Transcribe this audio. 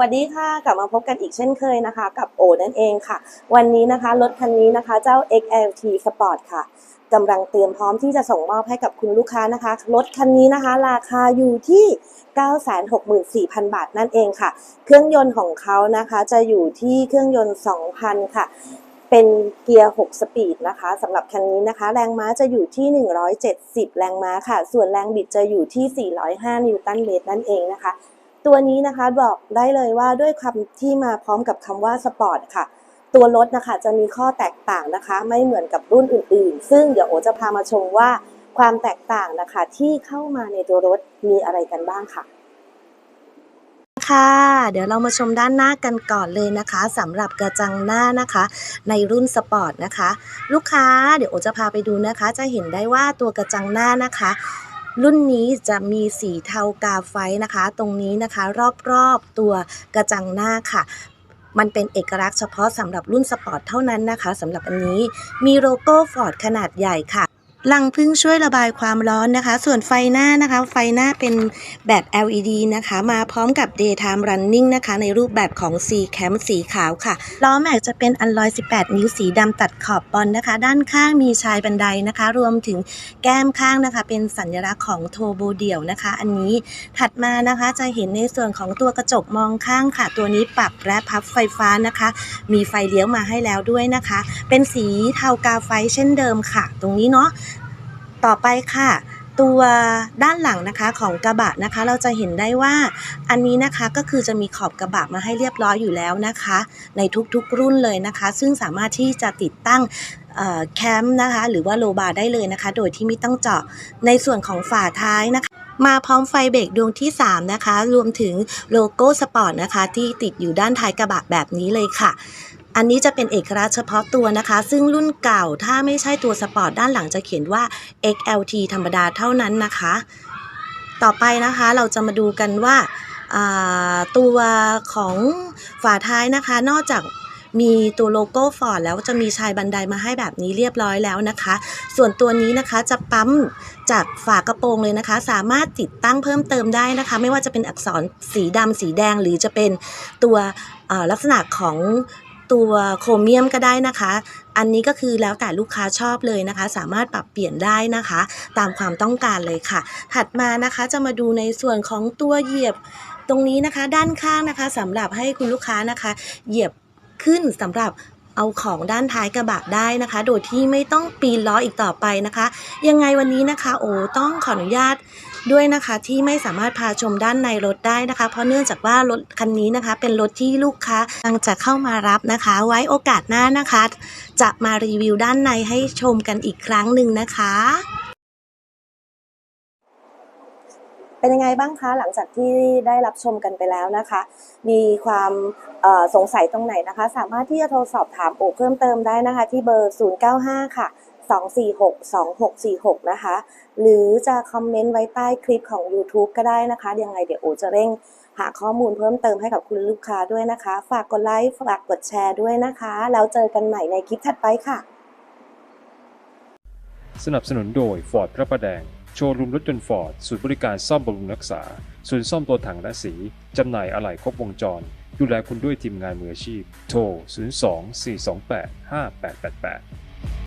วัสดีค่ะกลับมาพบกันอีกเช่นเคยนะคะ กับโอนั่นเองค่ะ วันนี้นะคะรถคันนี้นะคะเจ้า XLT Sport ค่ะกำลังเตรียมพร้อมที่จะส่งมอบให้กับคุณลูกค้านะคะรถคันนี้นะคะ ราคาอยู่ที่ 964,000 บาทนั่นเองค่ะ เครื่องยนต์ของเขานะคะจะอยู่ที่เครื่องยนต์ 2,000 ค่ะ เป็นเกียร์ 6 สปีดนะคะสำหรับคันนี้นะคะ แรงม้าจะอยู่ที่ 170 แรงม้าค่ะ ส่วนแรงบิดจะอยู่ที่ 405 นิวตันเมตรนั่นเองนะคะ ตัวนี้นะคะบอกได้เลยว่าด้วยคำที่มาพร้อมกับคำว่าสปอร์ตค่ะ ตัวรถนะคะจะมีข้อแตกต่างนะคะ ไม่เหมือนกับรุ่นอื่น ๆ ซึ่งเดี๋ยวโอจะพามาชมว่าความแตกต่างนะคะที่เข้ามาในตัวรถมีอะไรกันบ้างค่ะค่ะเดี๋ยวเรามาชมด้านหน้ากันก่อนเลยนะคะสำหรับกระจังหน้านะคะ ในรุ่นสปอร์ตนะคะ ลูกค้าเดี๋ยวโอจะพาไปดูนะคะ จะเห็นได้ว่าตัวกระจังหน้านะคะ รุ่นนี้จะมีสีเทากาไฟนะคะ ตรงนี้นะคะรอบๆตัวกระจังหน้าค่ะมันเป็นเอกลักษณ์เฉพาะสำหรับรุ่นสปอร์ตเท่านั้นนะคะสำหรับอันนี้มีโลโก้ฟอร์ดขนาดใหญ่ค่ะ ลังพึ่งช่วยระบายความร้อนนะคะ ส่วนไฟหน้านะคะ ไฟหน้าเป็นแบบ LED นะคะ มาพร้อมกับ daytime running นะคะ ในรูปแบบของ C Cam สีขาวค่ะ ล้อแม็กจะเป็นอันลอย 18 นิ้วสีดำตัดขอบบอลนะคะ ด้านข้างมีชายบันไดนะคะ รวมถึงแก้มข้างนะคะ เป็นสัญลักษณ์ของโทโบเดี่ยวนะคะ อันนี้ถัดมานะคะจะเห็นในส่วนของตัวกระจกมองข้างค่ะ ตัวนี้ปรับและพับไฟฟ้านะคะ มีไฟเลี้ยวมาให้แล้วด้วยนะคะ เป็นสีเทากาไฟเช่นเดิมค่ะ ตรงนี้เนาะ ต่อไปค่ะ ตัวด้านหลังนะคะของกระบะนะคะ เราจะเห็นได้ว่า อันนี้นะคะก็คือจะมีขอบกระบะมาให้เรียบร้อยอยู่แล้วนะคะ ในทุกๆรุ่นเลยนะคะ ซึ่งสามารถที่จะติดตั้งแคมป์นะคะ หรือว่าโลบาร์ได้เลยนะคะ โดยที่ไม่ต้องเจาะในส่วนของฝาท้ายนะคะมาพร้อมไฟเบรกดวงที่ 3 นะคะ รวมถึงโลโก้สปอร์ตนะคะ ที่ติดอยู่ด้านท้ายกระบะแบบนี้เลยค่ะ อันนี้จะเป็นเอกลักษณ์เฉพาะตัวนะคะ ซึ่งรุ่นเก่าถ้าไม่ใช่ตัวสปอร์ตด้านหลังจะเขียนว่า XLT ธรรมดาเท่านั้นนะคะ ต่อไปนะคะเราจะมาดูกันว่าาตัวของฝาท้ายนะคะ นอกจากมีตัวโลโก้ฟอร์ดแล้วจะมีชายบันไดมาให้แบบนี้เรียบร้อยแล้วนะคะ ส่วนตัวนี้นะคะจะปั๊มจากฝากระโปรงเลยนะคะ สามารถติดตั้งเพิ่มเติมได้นะคะ ไม่ว่าจะเป็นอักษรสีดำสีแดงหรือจะเป็นตัวลักษณะของ ตัวโครเมียมก็ได้นะคะ อันนี้ก็คือแล้วแต่ลูกค้าชอบเลยนะคะ สามารถปรับเปลี่ยนได้นะคะ ตามความต้องการเลยค่ะ ถัดมานะคะจะมาดูในส่วนของตัวเหยียบตรงนี้นะคะ ด้านข้างนะคะสำหรับให้คุณลูกค้านะคะ เหยียบขึ้นสำหรับเอาของด้านท้ายกระบะได้นะคะ โดยที่ไม่ต้องปีนล้ออีกต่อไปนะคะ ยังไงวันนี้นะคะ โอ้ต้องขออนุญาต ด้วยนะคะที่ไม่สามารถพาชมด้านในรถได้นะคะ เพราะเนื่องจากว่ารถคันนี้นะคะ เป็นรถที่ลูกค้ากำลังจะเข้ามารับนะคะ ไว้โอกาสหน้านะคะ จะมารีวิวด้านในให้ชมกันอีกครั้งหนึ่งนะคะ เป็นยังไงบ้างคะหลังจากที่ได้รับชมกันไปแล้วนะคะ มีความสงสัยตรงไหนนะคะ สามารถที่จะโทรสอบถามโอเพิ่มเติมได้นะคะ ที่เบอร์ 095 ค่ะ 246 2646 นะคะ หรือจะคอมเมนต์ไว้ใต้คลิปของ YouTube ก็ได้นะคะ ยังไงเดี๋ยวโอจะเร่งหาข้อมูลเพิ่มเติมให้กับคุณลูกค้าด้วยนะคะ ฝากกดไลค์ฝากกดแชร์ด้วยนะคะ แล้วเจอกันใหม่ในคลิปถัดไปค่ะ สนับสนุนโดย Ford พระประแดง โชว์รูมรถยนต์ฟอร์ดศูนย์บริการซ่อมบำรุงรักษา ศูนย์ซ่อมตัวถังและสี จำหน่ายอะไหล่ครบวงจร ดูแลคุณด้วยทีมงานมืออาชีพ โทร 02 428 5888